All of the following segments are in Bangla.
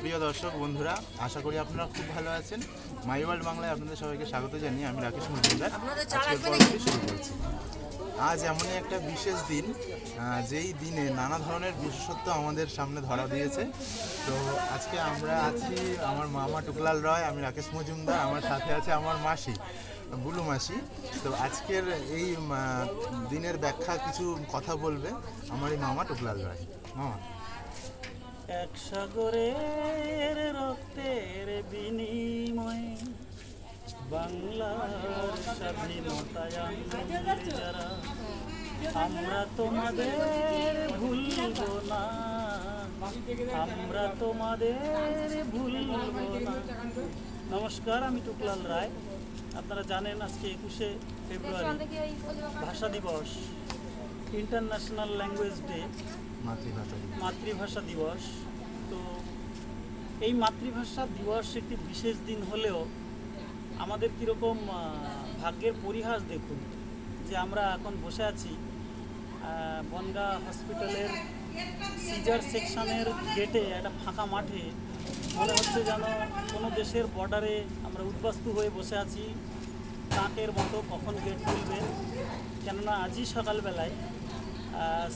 প্রিয় দর্শক বন্ধুরা আশা করি আপনারা খুব ভালো আছেন। মাই ওয়ার্ল্ড বাংলায় আপনাদের সবাইকে স্বাগত জানিয়ে আমি রাকেশ মজুমদার আজকের পর্বটি শুরু করছি। আজ এমনই একটা বিশেষ দিন যেই দিনে নানা ধরনের বিশেষত্ব আমাদের সামনে ধরা দিয়েছে। তো আজকে আমরা আছি আমার মামা টুকলাল রয় আমি রাকেশ মজুমদার আমার সাথে আছে আমার মাসি বুলু মাসি। তো আজকের এই দিনের ব্যাখ্যা কিছু কথা বলবে আমার এই মামা টুকলাল রয়। মামা। এক সাগরের রক্তের বিনিময়ে বাংলার আমরা তোমাদের ভুলব না। আমরা তোমাদের ভুলব না। নমস্কার, আমি টুকলাল রায়। আপনারা জানেন আজকে একুশে ফেব্রুয়ারি, ভাষা দিবস ইন্টারন্যাশনাল ল্যাঙ্গুয়েজ ডে মাতৃভাষা। মাতৃভাষা দিবস। তো এই মাতৃভাষা দিবস একটি বিশেষ দিন হলেও আমাদের কীরকম ভাগ্যের পরিহাস দেখুন যে আমরা এখন বসে আছি বনগা হসপিটালের সিজার সেকশনের গেটে, একটা ফাঁকা মাঠে। মনে হচ্ছে যেন কোনো দেশের বর্ডারে আমরা উদ্বাস্তু হয়ে বসে আছি। কাকের মতো কখন গেট খুলবে কেননা আজই সকালবেলায়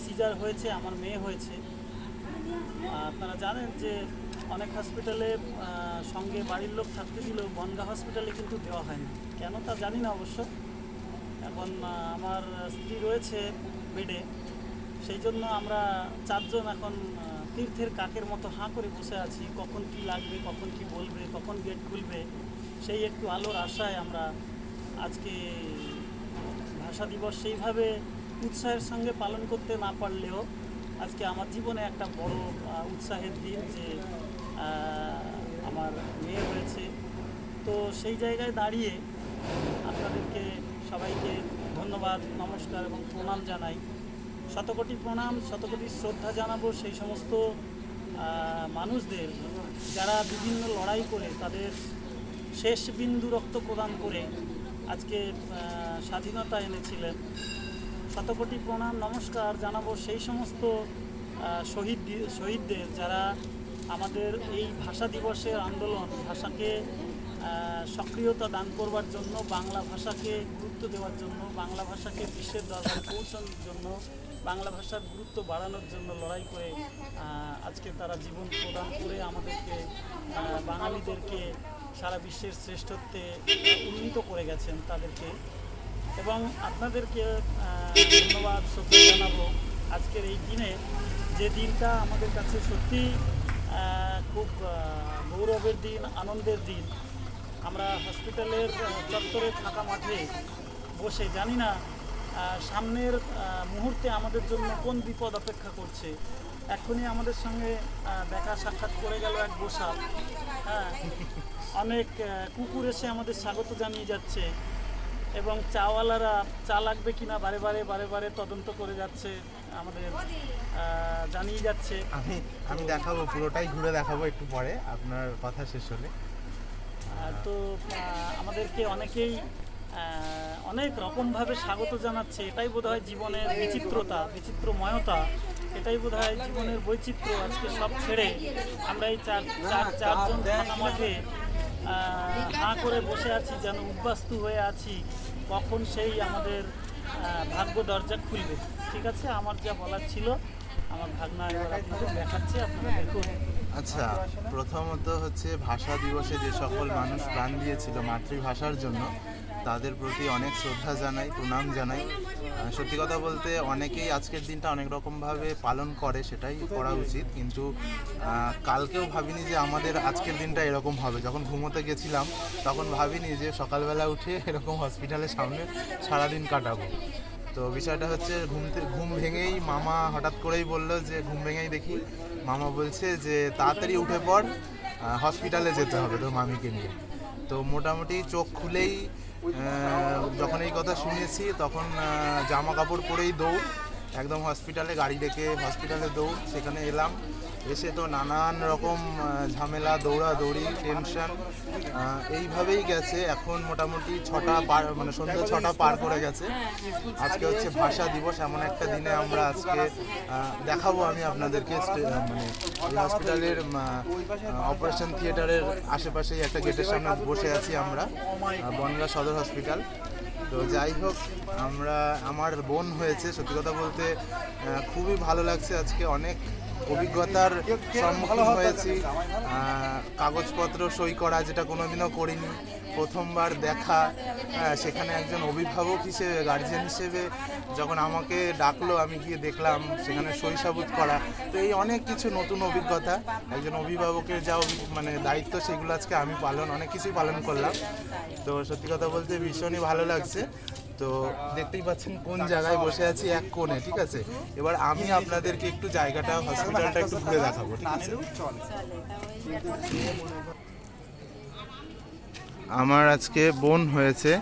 সিজার হয়েছে, আমার মেয়ে হয়েছে। আপনারা জানেন যে অনেক হসপিটালে সঙ্গে বাড়ির লোক থাকতে দিলেও বনগা হসপিটালে কিন্তু দেওয়া হয় না কেন তা জানি না অবশ্য। এখন আমার স্ত্রী রয়েছে বেডে সেই জন্য আমরা চারজন এখন তীর্থের কাকের মতো হাঁ করে বসে আছি। কখন কি লাগবে, কখন কি বলবে, কখন গেট খুলবে, সেই একটু আলোর আশায় আমরা আজকে ভাষা দিবস সেইভাবে উৎসাহের সঙ্গে পালন করতে না পারলেও আজকে আমার জীবনে একটা বড় উৎসাহের দিন যে আমার মেয়ে হয়েছে। তো সেই জায়গায় দাঁড়িয়ে আপনাদেরকে সবাইকে ধন্যবাদ, নমস্কার এবং প্রণাম জানাই। শতকোটি প্রণাম, শতকোটি শ্রদ্ধা জানাব সেই সমস্ত মানুষদের যারা বিভিন্ন লড়াই করে তাদের শেষ বিন্দু রক্ত প্রদান করে আজকে স্বাধীনতা এনেছিলেন। শতকোটি প্রণাম, নমস্কার জানাব সেই সমস্ত শহীদ শহীদদের যারা আমাদের এই ভাষা দিবসের আন্দোলন, ভাষাকে সক্রিয়তা দান করবার জন্য, বাংলা ভাষাকে গুরুত্ব দেওয়ার জন্য, বাংলা ভাষাকে বিশ্বের দরবারে পৌঁছানোর জন্য, বাংলা ভাষার গুরুত্ব বাড়ানোর জন্য লড়াই করে আজকে তারা জীবন প্রদান করে আমাদেরকে বাঙালিদেরকে সারা বিশ্বের শ্রেষ্ঠত্বে উন্নীত করে গেছেন তাদেরকে। এবং আপনাদেরকে ধন্যবাদ শ্রদ্ধা জানাব আজকের এই দিনে। যে দিনটা আমাদের কাছে সত্যি খুব গৌরবের দিন, আনন্দের দিন। আমরা হসপিটালের চত্বরে ফাঁকা মাঠে বসে জানি না সামনের মুহূর্তে আমাদের জন্য কোন বিপদ অপেক্ষা করছে। এখনই আমাদের সঙ্গে দেখা সাক্ষাৎ করে গেল এক গোসাপ। হ্যাঁ অনেক কুকুর এসে আমাদের স্বাগত জানিয়ে যাচ্ছে। এবং চাওয়ালারা চা লাগবে কিনা বারে বারে বারে বারে তদন্ত করে যাচ্ছে আমাদের জানিয়ে যাচ্ছে। আমি আমি দেখাবো পুরোটাই ঘুরে দেখাবো একটু পরে আপনার কথা শেষ হলে। তো আমাদেরকে অনেকেই অনেক রকমভাবে স্বাগত জানাচ্ছে এটাই বোধ হয় জীবনের বিচিত্রতা বিচিত্রময়তা এটাই বোধ হয় জীবনের বৈচিত্র্য আজকে সব ছেড়ে আমরা এই চার চার চারজন মাঠে হাঁ করে বসে আছি যেন উদ্বাস্তু হয়ে আছি, কখন সেই আমাদের ভাগ্য দরজা খুলবে। ঠিক আছে? আমার যা বলার ছিল, আমার ভাগনা এবার দেখাচ্ছে, আপনারা দেখুন। আচ্ছা প্রথমত হচ্ছে ভাষা দিবসে যে সকল মানুষ প্রাণ দিয়েছিল মাতৃভাষার জন্য তাদের প্রতি অনেক শ্রদ্ধা জানাই প্রণাম জানাই। সত্যি কথা বলতে অনেকেই আজকের দিনটা অনেক রকমভাবে পালন করে সেটাই করা উচিত। কিন্তু কালকেও ভাবিনি যে আমাদের আজকের দিনটা এরকম হবে। যখন ঘুমোতে গেছিলাম তখন ভাবিনি যে সকালবেলা উঠে এরকম হসপিটালের সামনে সারাদিন কাটাবো। তো বিষয়টা হচ্ছে ঘুমতে ঘুম ভেঙেই মামা হঠাৎ করেই বলল যে ঘুম ভেঙেই দেখি। মামা বলছে যে তাড়াতাড়ি উঠে আহ, হসপিটালে যেতে হবে তোর মামিকে নিয়ে। তো মোটামুটি চোখ খুলেই যখন এই কথা শুনেছি তখন জামা কাপড় পরেই দৌড়। একদম হসপিটালে গাড়ি ডেকে হসপিটালে দৌড়, সেখানে এলাম। এসে তো নানান রকম ঝামেলা, দৌড়াদৌড়ি, টেনশন এইভাবেই গেছে। এখন মোটামুটি ছটা পার মানে সন্ধ্যা ছটা পার করে গেছে। আজকে হচ্ছে ভাষা দিবস, এমন একটা দিনে আমরা আজকে দেখাবো আমি আপনাদেরকে মানে হসপিটালের অপারেশন থিয়েটারের আশেপাশেই একটা গেটের সামনে বসে আছি আমরা বনগাঁ সদর হসপিটাল। তো যাই হোক, আমরা, আমার বোন হয়েছে, সত্যি কথা বলতে খুবই ভালো লাগছে আজকে অনেক। অভিজ্ঞতার সম্মুখীন হয়েছি। কাগজপত্র সই করা যেটা কোনোদিনও করিনি। প্রথমবার দেখা। সেখানে একজন অভিভাবক হিসেবে গার্জিয়ান হিসেবে যখন আমাকে ডাকলো, আমি গিয়ে দেখলাম সেখানে সই সাবুত করা। তো এই অনেক কিছু নতুন অভিজ্ঞতা। একজন অভিভাবকের যা মানে দায়িত্ব, সেগুলো আজকে আমি পালন, অনেক কিছুই পালন করলাম। তো সত্যি কথা বলতে ভীষণই ভালো লাগছে। তো দেখতেই পাচ্ছেন কোন জায়গায় বসে আছি, এক কোণে, ঠিক আছে? এবার আমি আপনাদেরকে একটু জায়গাটা হসপিটালটা একটু ঘুরে দেখাবো, ঠিক আছে? আমার আজকে বোন হয়েছে,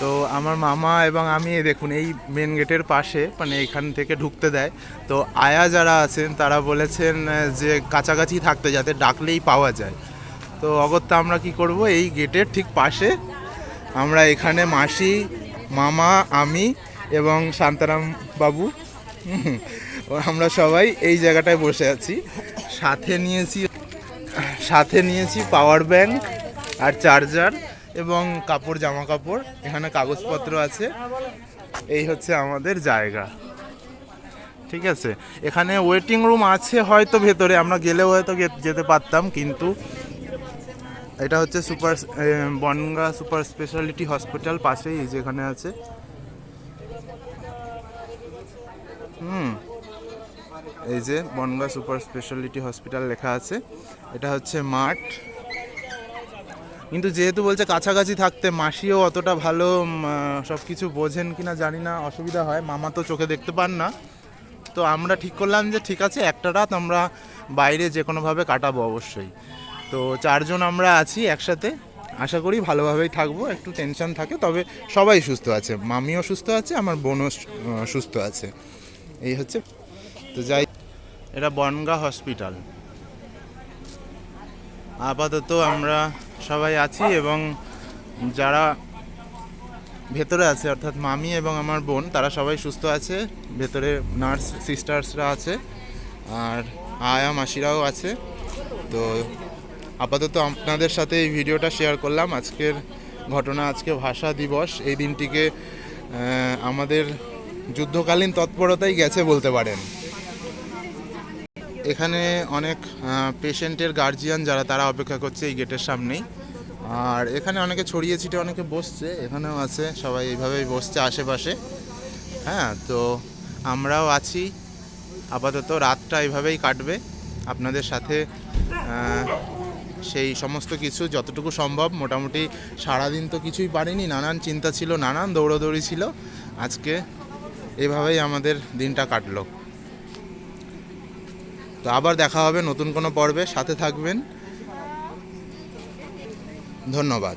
তো আমার মামা এবং আমি দেখুন, এই মেন গেটের পাশে মানে এখান থেকে ঢুকতে দেয়। তো আয়া যারা আছেন, তারা বলেছেন যে কাছাকাছি থাকতে, যাতে ডাকলেই পাওয়া যায়। তো অগত্যা আমরা কি করব? এই গেটের ঠিক পাশে আমরা এখানে মাসি মামা, আমি এবং শান্তারাম বাবু। আমরা সবাই এই জায়গাটায় বসে আছি। সাথে নিয়েছি সাথে নিয়েছি পাওয়ার ব্যাংক আর চার্জার এবং কাপড় জামা কাপড় এখানে কাগজপত্র আছে। এই হচ্ছে আমাদের জায়গা। ঠিক আছে? এখানে ওয়েটিং রুম আছে হয়তো ভেতরে। আমরা গেলেও হয়তো যেতে পারতাম, কিন্তু এটা হচ্ছে super Bongaon super speciality hospital পাশেই এই যে এখানে আছে। হুম, এই যে বনগা সুপার স্পেশালিটি হসপিটাল লেখা আছে। এটা হচ্ছে মাঠ। কিন্তু যেহেতু বলছে কাছাকাছি থাকতে মাসিও অতটা ভালো সব কিছু বোঝেন কি না জানি না, অসুবিধা হয়। মামা তো চোখে দেখতে পান না। তো আমরা ঠিক করলাম যে ঠিক আছে, একটা রাত আমরা বাইরে যে কোনোভাবে কাটাবো অবশ্যই। তো চারজন আমরা আছি একসাথে। আশা করি ভালোভাবেই থাকব, একটু টেনশন থাকে, তবে সবাই সুস্থ আছে। মামিও সুস্থ আছে, আমার বোনও সুস্থ আছে। এই হচ্ছে, তো যাই। এটা বনগা হসপিটাল। আপাতত আমরা সবাই আছি এবং যারা ভেতরে আছে, অর্থাৎ মামি এবং আমার বোন, তারা সবাই সুস্থ আছে। ভেতরে নার্স, সিস্টার্সরা আছে, আর আয়া মাসিরাও আছে। তো আপাতত আপনাদের সাথে এই ভিডিওটা শেয়ার করলাম। আজকের ঘটনা, আজকে ভাষা দিবস। এই দিনটিকে আমাদের যুদ্ধকালীন তৎপরতাই গেছে বলতে পারেন। এখানে অনেক পেশেন্টের গার্জিয়ান যারা, তারা অপেক্ষা করছে এই গেটের সামনেই। আর এখানে অনেকে ছড়িয়ে ছিটে, অনেকে বসছে। এখানেও আছে, সবাই এইভাবেই বসছে আশেপাশে। হ্যাঁ তো আমরাও আছি। আপাতত রাতটা এইভাবেই কাটবে। আপনাদের সাথে সেই সমস্ত কিছু যতটুকু সম্ভব, মোটামুটি সারাদিন তো কিছুই পারিনি, নানান চিন্তা ছিল, নানান দৌড়াদৌড়ি ছিল। আজকে এভাবেই আমাদের দিনটা কাটলো। তো আবার দেখা হবে নতুন কোনো পর্বে, সাথে থাকবেন। ধন্যবাদ।